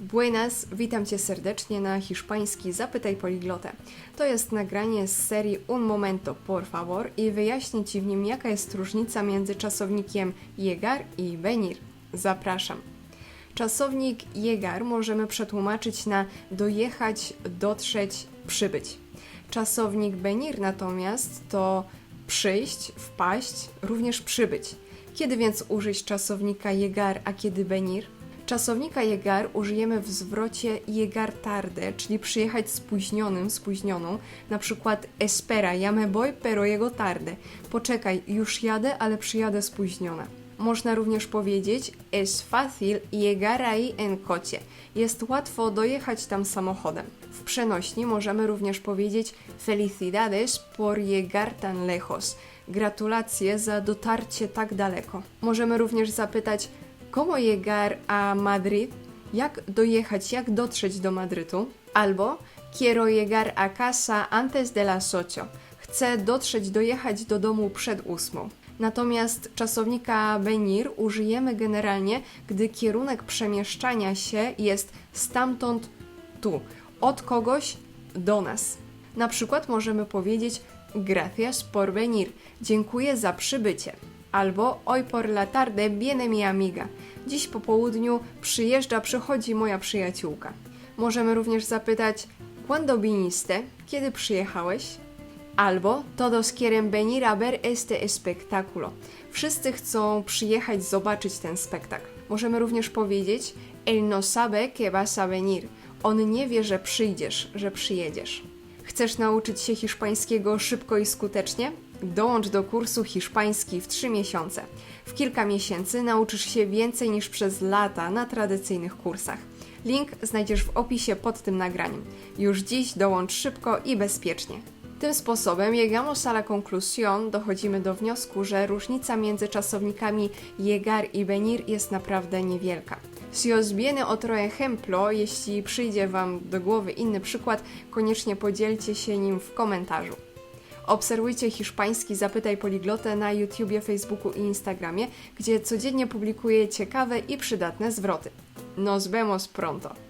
Buenas, witam Cię serdecznie na hiszpański Zapytaj Poliglotę. To jest nagranie z serii Un momento, por favor i wyjaśnię Ci w nim, jaka jest różnica między czasownikiem llegar i venir. Zapraszam. Czasownik llegar możemy przetłumaczyć na dojechać, dotrzeć, przybyć. Czasownik venir natomiast to przyjść, wpaść, również przybyć. Kiedy więc użyć czasownika llegar, a kiedy venir? Czasownika llegar użyjemy w zwrocie llegar tarde, czyli przyjechać spóźnionym, spóźnioną, na przykład espera, ja me voy, pero llego tarde. Poczekaj, już jadę, ale przyjadę spóźniona. Można również powiedzieć es fácil llegar ahí en coche. Jest łatwo dojechać tam samochodem. W przenośni możemy również powiedzieć felicidades por llegar tan lejos. Gratulacje za dotarcie tak daleko. Możemy również zapytać ¿Cómo llegar a Madrid? Jak dojechać, jak dotrzeć do Madrytu? Albo Quiero llegar a casa antes de las ocho. Chcę dotrzeć, dojechać do domu przed ósmą. Natomiast czasownika venir użyjemy generalnie, gdy kierunek przemieszczania się jest stamtąd tu, od kogoś do nas. Na przykład możemy powiedzieć gracias por venir, dziękuję za przybycie. Albo hoy por la tarde viene mi amiga. Dziś po południu przyjeżdża, przychodzi moja przyjaciółka. Możemy również zapytać ¿Cuándo viniste? Kiedy przyjechałeś? Albo todos quieren venir a ver este espectáculo. Wszyscy chcą przyjechać zobaczyć ten spektakl. Możemy również powiedzieć él no sabe que vas a venir. On nie wie, że przyjdziesz, że przyjedziesz. Chcesz nauczyć się hiszpańskiego szybko i skutecznie? Dołącz do kursu hiszpański w 3 miesiące. W kilka miesięcy nauczysz się więcej niż przez lata na tradycyjnych kursach. Link znajdziesz w opisie pod tym nagraniem. Już dziś dołącz szybko i bezpiecznie. Tym sposobem llegamos a la conclusión, dochodzimy do wniosku, że różnica między czasownikami llegar i venir jest naprawdę niewielka. Si os viene otro ejemplo, jeśli przyjdzie Wam do głowy inny przykład, koniecznie podzielcie się nim w komentarzu. Obserwujcie hiszpański Zapytaj Poliglotę na YouTubie, Facebooku i Instagramie, gdzie codziennie publikuję ciekawe i przydatne zwroty. Nos vemos pronto!